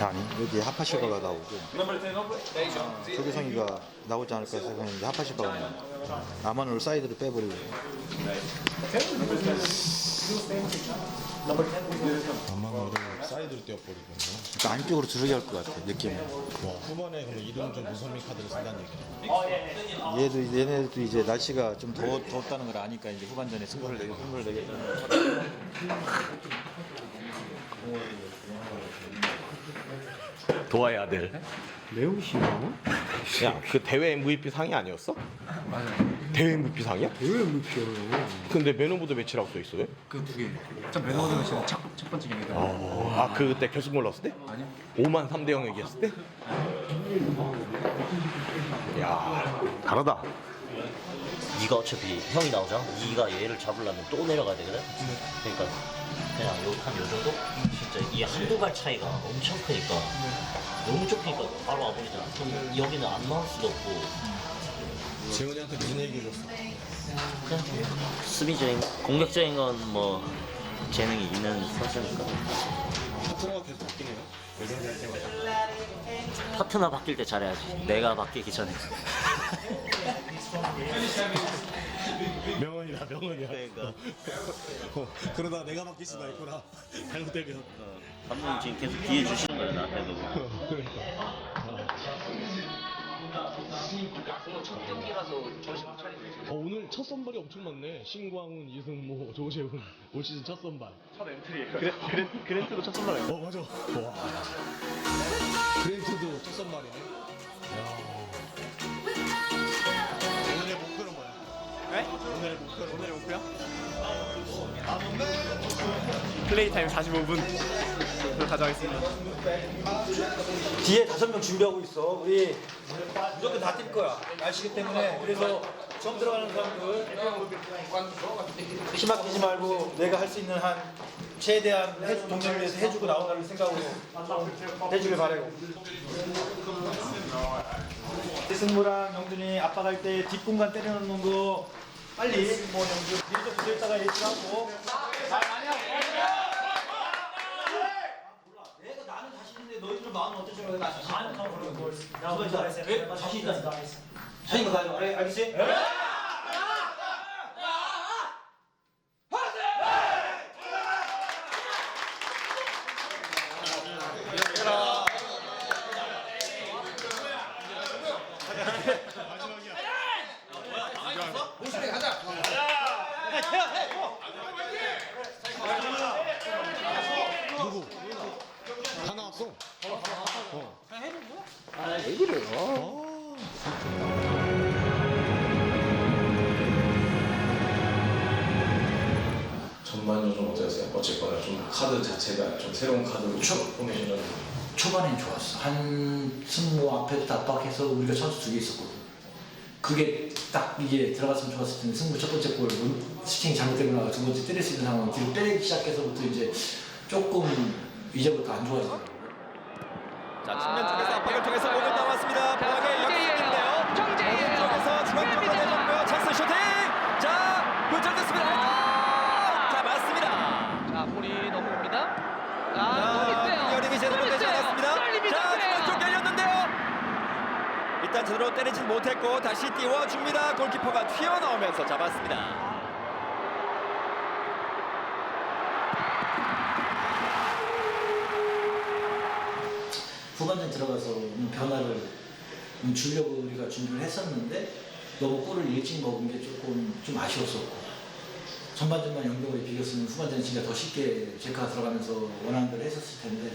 아니 여기 하파시바가 나오고 Number 10 over. 조계성이가 나오지 않을까 생각했는데 하파시바가 나와요. 아마누를 사이드로 빼버리고 아마노를 사이드로 떼어버리군요. 그러니까 안쪽으로 두르게 할 것 같아 느낌은. 와, 후반에 그럼 이동 좀 무선미 카드를 쓴다는 얘기네. 얘도 얘네도 이제 날씨가 좀 더, 덥다는 걸 아니까 이제 후반전에 승부를 내겠다. 도아의 아들. 매우 싫어? 야, 그 대회 MVP 상이 아니었어? 대회 MVP 상이야? 왜 물겨요? 근데 맨 오브 더 매치라고 써 있어 왜? 그 두 개. 전 매너드가 지금 첫, 첫 번째 경기다. 아, 그때 결승 올랐을 때? 아니요. 5만 3대 0 얘기했을 때? 야, 다르다. 네가 어차피 형이 나오잖아. 네가 얘를 잡으려면 또 내려가야 되거든. 그러니까 그냥 요한요 정도? 진짜 이 한두 발 차이가 엄청 크니까 너무 좁히니까 바로 와버리잖아. 그럼 여기는 안 나올 수도 없고 재훈이한테 무슨 얘기 해줬어? 그냥 수비적인 공격적인 건 뭐 재능이 있는 선수니까 파트너가 계속 바뀌네요. 파트너 바뀔 때 잘해야지. 내가 바뀌기 전에. 명언이다, 명언이야. 그러니까. 어, 그러다 내가 바뀔 수가 있구나. 잘못되면. 감독님 지금 계속 기회 주시는 거예요 나한테도. 어, 오늘 첫 선발이 엄청 많네. 신광훈, 이승모, 조재훈. 올 시즌 첫 선발. 첫 엔트리에요. 그래, 그래, 그랜트도 첫 선발이에요. 어, 맞아. 와. 그랜트도 첫 선발이네. 야. 오늘의 목표는 뭐야? 네? 오늘의 목표는 오늘의 목표요? 플레이 타임 45분 그걸 가져가겠습니다. 뒤에 다섯 명 준비하고 있어. 우리 무조건 다 뛸 거야. 날씨기 때문에. 그래서 처음 들어가는 사람들 희망끼지 말고 내가 할 수 있는 한 최대한 해, 동료를 위해서 해주고 나온다는 생각으로 해주길 바라고. 승무랑 영준이 아빠 갈때 뒷공간 때려놓는 거 빨리 뭐 영준 미리 좀 붙어 있다가 얘기하고 내가 나는 자신 있는데 너희들은 있는 거 가져. 알- 알겠지? 누구? 다 나왔어. 전반전 좀 어땠어요? 어쨌거나 좀 카드 자체가 좀 새로운 카드로 포메이션을 초반엔 좋았어. 한 승모 앞에부터 압박해서 우리가 선수 두개 있었거든. 그게 딱 이게 들어갔으면 좋았을 텐데 승부 첫 번째 골 문- 슈팅 잘못되고 나가 두 번째 때릴 수 있는 상황 뒤로 때리기 시작해서부터 이제 조금 이제부터 안 좋아지더라고. 자 측면 쪽에서 압박을 통해서 몸을 나왔습니다. 보강의 역습인데요. 오른쪽에서 중앙으로 내줬고요. 찬스 슈팅. 자 굴절됐습니다. 자 맞습니다. 자, 볼이 넘어옵니다. 아, 자, 연임이 제대로 되지 않았습니다. 자, 중앙 쪽 열렸는데요. 제대로 때리진 못했고 다시 띄워줍니다. 골키퍼가 튀어나오면서 잡았습니다. 후반전 들어가서 음, 변화를 음, 주려고 우리가 준비를 했었는데 너무 골을 일찍 먹은 게 조금 좀 아쉬웠었고 전반전만 영경을 비겼으면 후반전 진짜 더 쉽게 제카가 들어가면서 원하는 대로 했었을 텐데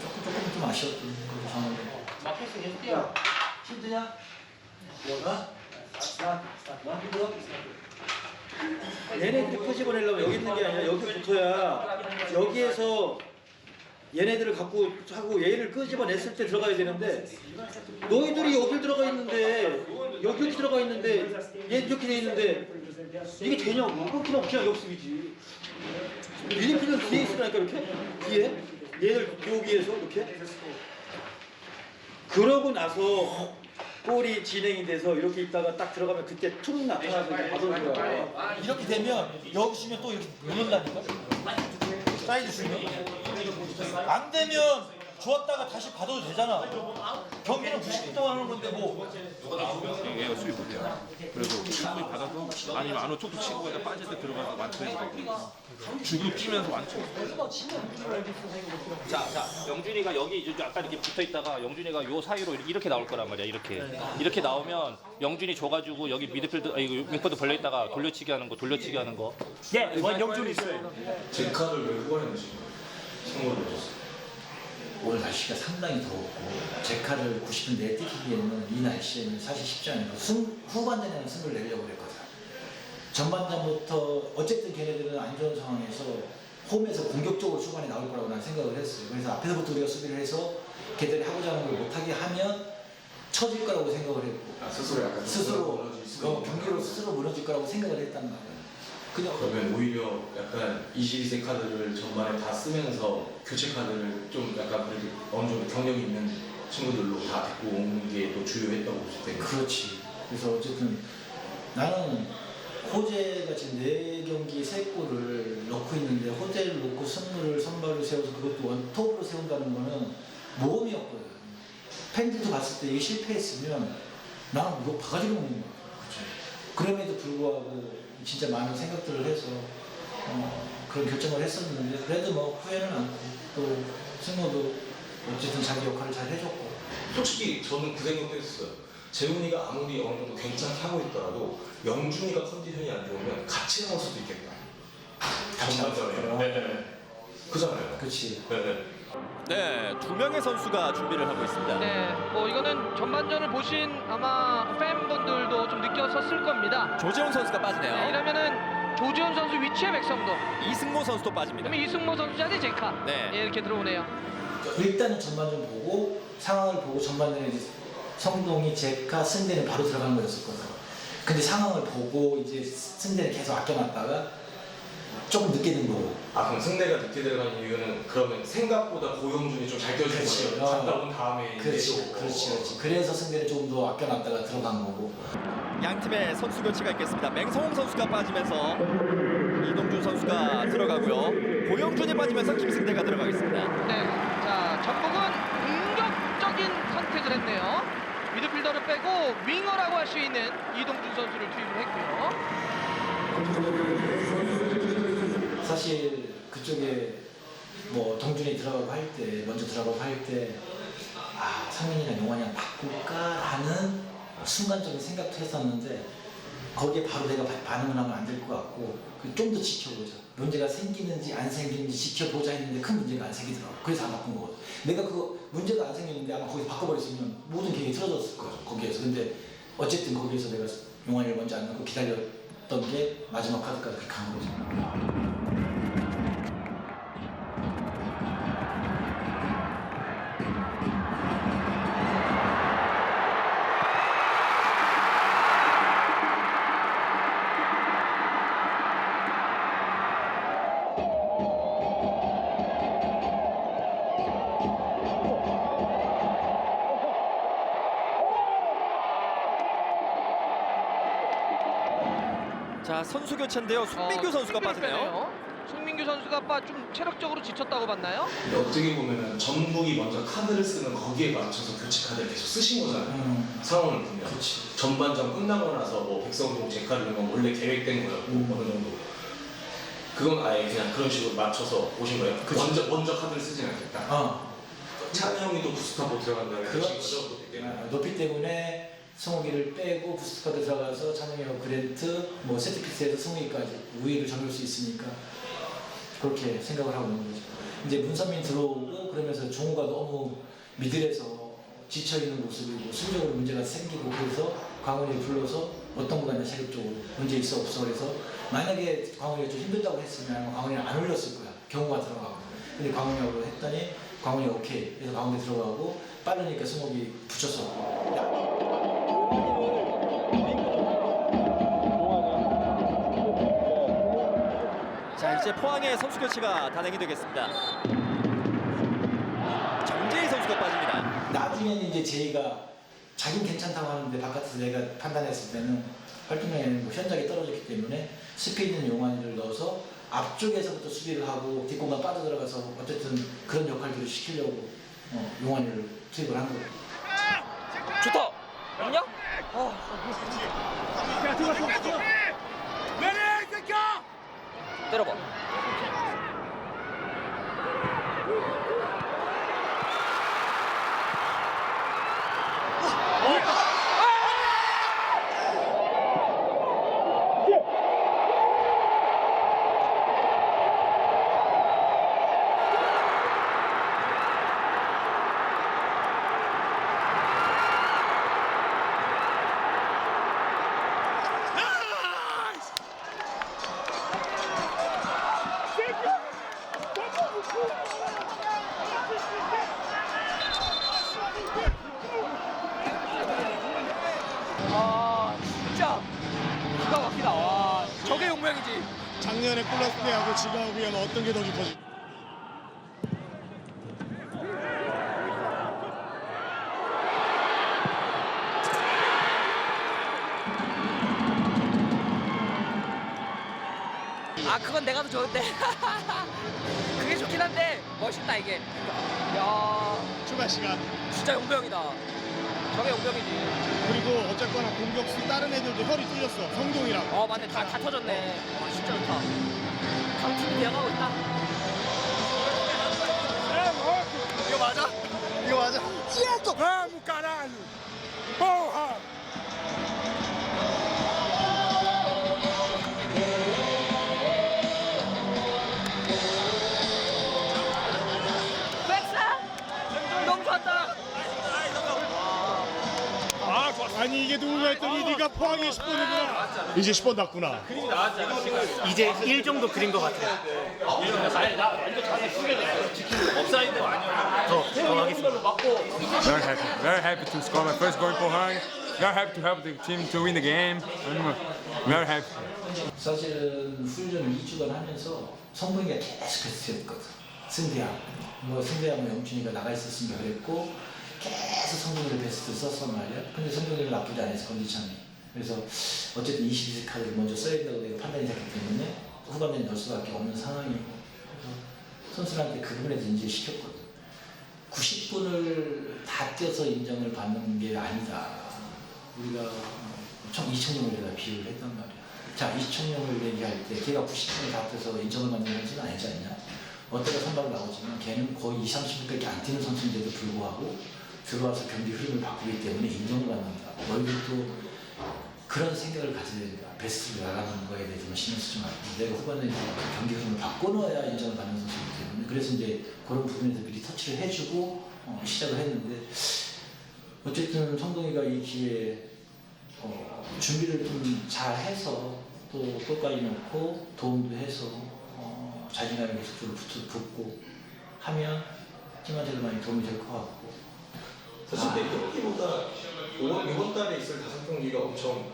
조금 조금 좀 아쉬웠던 그런 상황이 마켓스 계속 뛰어. 힘드냐? 뭐가? 얘네들이 끄집어내려면 여기 있는 게 아니라 여기 붙어야 여기에서 얘네들을 갖고 하고 얘를 끄집어냈을 때 들어가야 되는데 너희들이 여기 들어가 있는데 여기 이렇게 들어가 있는데 얘 이렇게 돼 있는데 이게 되냐고 끊기면 그냥 역습이지. 유니피는 뒤에 있으라니까 이렇게? 뒤에? 얘를 여기에서 이렇게? 그러고 나서 골이 진행이 돼서 이렇게 있다가 딱 들어가면 그때 툭 나타나서 이제 받아오는 거야. 이렇게 되면 여기 쉬면 또 이렇게 누른다니까. 사이드 주면 안 되면 주었다가 다시 받아도 되잖아. 경기는 90분 동안 하는 건데 뭐 얘가 수비 못해요. 그래서 충분히 받아서 아니면 안으로 툭툭 치고 그냥 빠질 때 들어가서 완투해주고 죽으로 뛰면서 완투. 자, 자, 영준이가 여기 이제 아까 이렇게 붙어 있다가 영준이가 요 사이로 이렇게 나올 거란 말이야. 이렇게 이렇게 나오면 영준이 줘가지고 여기 미드필드, 아 이거 윙포드 벌려 있다가 돌려치기 하는 거, 돌려치기 하는 거. 예, 영준이 있어요. 제 카드를 왜 후원했는지 줬어요. 오늘 날씨가 상당히 더웠고 제카를 90분 내에 뛰기에는 이 날씨에는 사실 쉽지 않아요. 승, 후반전에는 승부를 내려고 그랬거든. 전반전부터 어쨌든 걔네들은 안 좋은 상황에서 홈에서 공격적으로 초반에 나올 거라고 난 생각을 했어요. 그래서 앞에서부터 우리가 수비를 해서 걔들이 하고자 하는 걸 못하게 하면 처질 거라고 생각을 했고 아, 스스로 약간 스스로 무너질 수가 어, 경기로 스스로 무너질 거라고 생각을 했단 말이야. 그냥 그러면 오히려 약간 22세 카드를 전반에 다 쓰면서 교체 카드를 좀 약간 그래도 어느 정도 경력이 있는 친구들로 다 데리고 온게또 주요했다고 보실 때 그렇지. 그래서 어쨌든 나는 호재가 지금 네 경기 세 골을 넣고 있는데 호재를 넣고 승부를 선발을 세워서 그것도 원톱으로 세운다는 거는 모험이었거든. 팬들도 봤을 때 이게 실패했으면 나는 이거 바가지로 먹는 거야. 그럼에도 불구하고 진짜 많은 생각들을 해서 어, 그런 결정을 했었는데 그래도 뭐 후회는 않고 또 승호도 어쨌든 자기 역할을 잘 해줬고 솔직히 저는 그 생각도 했어요. 재훈이가 아무리 어느 정도 괜찮게 하고 있더라도 영준이가 컨디션이 안 좋으면 같이 나올 수도 있겠다. 전반전에. 네. 그잖아요. 그렇지. 네. 네, 두 명의 선수가 준비를 하고 있습니다. 네, 뭐 이거는 전반전을 보신 아마 팬분들도 좀 느꼈었을 겁니다. 조재훈 선수가 네, 빠지네요. 이러면은 조지훈 선수 위치에 백성도, 이승모 선수도 빠집니다. 그러면 이승모 선수 자리 제카. 네. 예, 이렇게 들어오네요. 일단은 전반전 보고 상황을 보고 전반전에 이제 성동이 제카 승대는 바로 들어간 거였었거든. 근데 상황을 보고 이제 승대를 계속 아껴놨다가 조금 늦게 든 거고. 아 그럼 승대가 늦게 들어간 이유는 그러면 생각보다 고영준이 좀잘 껴준 그렇지. 거예요. 갔다 온 다음에 이제 그렇지, 또- 그렇지, 그렇지. 그래서 승대를 조금 더 아껴놨다가 들어간 거고. 양 팀의 선수 교체가 있겠습니다. 맹성홍 선수가 빠지면서 이동준 선수가 들어가고요. 고영준이 빠지면서 김승대가 들어가겠습니다. 네, 자 전북은 공격적인 선택을 했네요. 미드필더를 빼고 윙어라고 할 수 있는 이동준 선수를 투입을 했고요. 사실 그쪽에 뭐 동준이 들어가고 할 때, 먼저 들어가고 할 때, 아, 상민이랑 용환이랑 바꿀까라는 순간적인 생각도 했었는데, 거기에 바로 내가 바- 반응을 하면 안 될 것 같고, 좀 더 지켜보자. 문제가 생기는지 안 생기는지 지켜보자 했는데 큰 문제가 안 생기더라고. 그래서 안 바꾼 거거든. 내가 그거 문제가 안 생겼는데 아마 거기서 바꿔버렸으면 모든 계획이 틀어졌을 거야, 거기에서. 근데 어쨌든 거기에서 내가 용환이를 먼저 안 넣고 기다렸던 게 마지막 카드까지 그렇게 간 거지. 선수 교체인데요. 송민규 어, 선수가 빠지네요. 빼네요. 송민규 선수가 빠- 좀 체력적으로 지쳤다고 봤나요? 근데 어떻게 보면은 전북이 먼저 카드를 쓰는 거기에 맞춰서 교체 카드를 계속 쓰신 거잖아요. 음. 상황을 보면. 전반전 끝나고 나서 뭐 백성동 제 카드는 건 원래 계획된 거였고 어느 정도 그건 아예 그냥 그런 식으로 맞춰서 오신 거예요. 먼저 먼저 카드를 쓰진 않겠다. 어. 찬이 형이 또 부스타포 들어간 다음에 그렇지. 하신 거죠? 그때. 아, 높이 때문에 승욱이를 빼고 부스트카드 들어가서 찬영이하고 그랜트 뭐 세트피스에서 승욱이까지 우위를 점할 수 있으니까 그렇게 생각을 하고 있는 거죠. 이제 문선민 들어오고 그러면서 종우가 너무 미들에서 지쳐 있는 모습이고 수적으로 문제가 생기고 그래서 광훈이를 불러서 어떤 거가 있냐 체력적으로 문제 있어 없어 그래서 만약에 광훈이가 좀 힘들다고 했으면 아마 광훈이를 안 올렸을 거야 경우가 들어가고 근데 광훈이하고 했더니 광훈이가 오케이 그래서 광훈이 들어가고 빠르니까 승욱이 붙였었 이제 포항의 선수 교체가 단행이 되겠습니다. 정재희 선수가 빠집니다. 나중에는 이제 제이가 자긴 괜찮다고 하는데 바깥에서 내가 판단했을 때는 활동량이 뭐 현저하게 떨어졌기 때문에 스피드는 용환이를 넣어서 앞쪽에서부터 수비를 하고 뒷공간 빠져들어가서 어쨌든 그런 역할들을 시키려고 어, 용환이를 투입을 한 거예요. 좋다. 영영? 때려봐. 아 진짜 기가 막히다. 와 저게 용맹이지. 작년에 플러스 때하고 지금하고 비하면 어떤 게 더 깊어지? 아 그건 내가 더 좋은데. 그게 좋긴 한데 멋있다 이게. 야 추가 시간 진짜 용병이다. 저게 용병이지. 그리고 어쨌거나 공격수 다른 애들도 혈이 뚫렸어 성동이랑 어 맞네 다, 다 터졌네. 와 진짜 좋다. 강팀이 되어가고 있다. 이거 맞아? 이거 맞아? 백사? 아니 이게 누군가 했더니 네가 포항에 10번이구나 이제 10번 났구나 이제 1 정도 그린 것 같아요. Very happy. Very happy to score my first goal for Hang. Very happy to help the team to win the game. Very happy. 사실은 훈련을 2주간 하면서 성분이가 계속 했었거든. 승대야. 뭐 승대야 뭐 영준이가 나가 있었으니까 그랬고 계속 성분이를 베스트 썼단 말이야. 근데 성분이는 나쁘지 않았어 컨디션이. 그래서 어쨌든 22세 카드를 먼저 써야 된다고 내가 판단이 됐기 때문에 후반전에 넣을 수밖에 없는 상황이고 그래서 선수들한테 그 부분에서 인지시켰거든. 90분을 다 뛰어서 인정을 받는 게 아니다. 우리가 총 2천명을 내가 비유를 했단 말이야. 자, 2천명을 얘기할 때 걔가 90분을 다 뛰어서 인정을 받는 선수는 아니지 않냐? 어때가 선발로 나오지만 걔는 거의 2, 30분밖에 안 뛰는 선수인데도 불구하고 들어와서 경기 흐름을 바꾸기 때문에 인정을 받는다. 너희들도 그런 생각을 가져야 된다. 베스트를 나가는 거에 대해서 신경 쓰지 말고 내가 후반에 경기 흐름을 바꿔놓아야 인정을 받는 선수이기 때문에 그래서 이제 그런 부분에서 미리 터치를 해주고 어, 시작을 했는데 어쨌든 성동이가 이 기회에 어, 준비를 좀 잘 해서 또 골까지 넣고 도움도 해서 어, 자신감이 붙, 붙고 하면 팀한테도 많이 도움이 될 것 같고 사실 내 경기보다 이번, 이번 달에 있을 다섯 경기가 엄청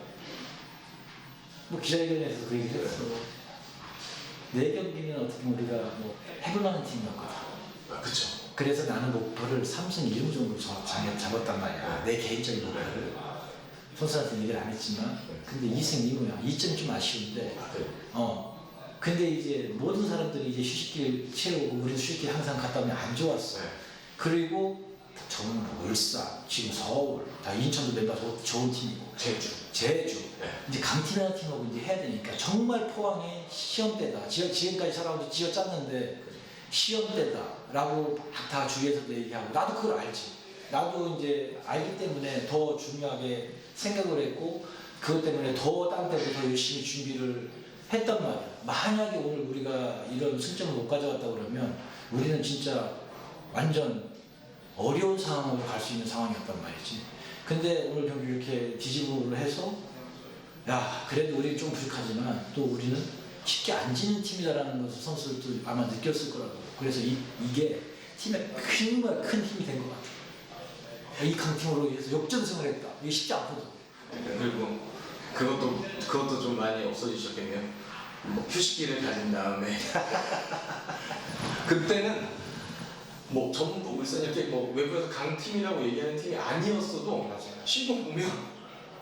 뭐 기자회견에서 그 얘기를 했어 내 경기는 어떻게 보면 우리가 뭐 해볼 만한 팀이었거든 아 그쵸 그래서 나는 목표를 3승 1무 정도 잡- 잡- 잡았단 말이야. 내 개인적인 목표를. 선수한테 얘기를 안 했지만, 근데 2승 2무야. 2점 좀 아쉬운데, 어. 근데 이제 모든 사람들이 이제 휴식길 채우고, 우리는 휴식길 항상 갔다 오면 안 좋았어. 그리고 전북, 울산, 지금 서울, 다 인천도 멤버 좋- 좋은 팀이고, 제주 제주. 이제 강팀이라는 팀하고 이제 해야 되니까 정말 포항의 시험 때다. 지금, 지금까지 살아오면서 지어 짰는데 시험 때다라고 다 주위에서도 얘기하고 나도 그걸 알지. 나도 이제 알기 때문에 더 중요하게 생각을 했고 그것 때문에 더 다른 때보다 더 열심히 준비를 했단 말이야. 만약에 오늘 우리가 이런 승점을 못 가져갔다 그러면 우리는 진짜 완전 어려운 상황으로 갈 수 있는 상황이었단 말이지. 근데 오늘 경기 이렇게 뒤집어를 해서 야 그래도 우리 좀 부족하지만 또 우리는 쉽게 안 지는 팀이다라는 것을 선수들도 아마 느꼈을 거라고. 그래서 이, 이게 팀에 정말 큰 힘이 된 것 같아. 이 강팀으로 인해서 역전승을 했다. 이게 쉽지 않거든. 그리고 그것도 그것도 좀 많이 없어지셨겠네요 뭐 휴식기를 가진 다음에 그때는 뭐 전북 울산 이렇게 뭐 외부에서 강팀이라고 얘기하는 팀이 아니었어도 신고 보면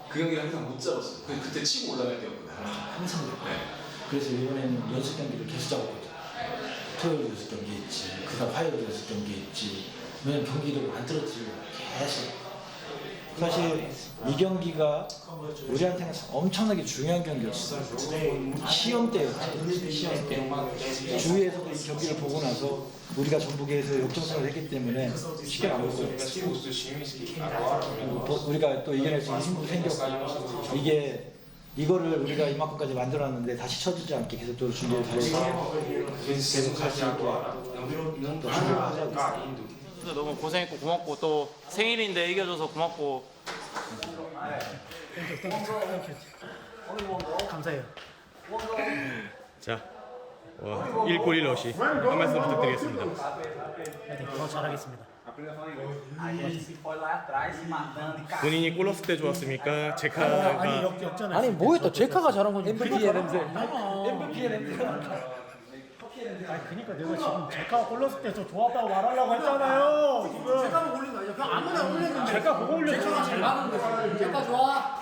그 경기를 항상 못 잡았어요 그- 그때 치고 올라갈 때였거든 항상 그래. 네. 그래서 이번에는 연습 경기를 계속 잡았거든. 토요일 연습 경기 있지, 그다음 화요일 연습 경기 있지. 왜냐면 경기를 안 떨어뜨리고 계속. 사실 이 경기가 우리한테는 엄청나게 중요한 경기였어. 시험 때였지. 시험 때. 주위에서도 이 경기를 보고 나서 우리가 전북에서 역전승을 했기 때문에 쉽게 안 먹고 또 우리가 또 이겨낼 수 있는 힘도 생겼고 이게 이거를 우리가 이만큼까지 만들었는데 다시 쳐지지 않게 계속 또 준비를 잘해서 계속 있게 또 준비를 하자고. 너무 고생했고 고맙고 또 생일인데 이겨줘서 고맙고 감사해요. 자, 와, 1골 1러시 한 말씀 부탁드리겠습니다. 더 잘하겠습니다. 본인이 골 넣었을 때 좋았습니까? 제카가 아니 뭐했다 제카가 잘한 거지 MVP의 냄새 MVP의 냄새 그러니까 내가 지금 제가 골랐을 때 저 좋았다고 말하려고 했잖아요. 지금. 제가 올린 거 아니야? 그냥 아무나 올렸는데. 제가 그거 올렸죠. 제가 잘 나는 거지. 제가 좋아.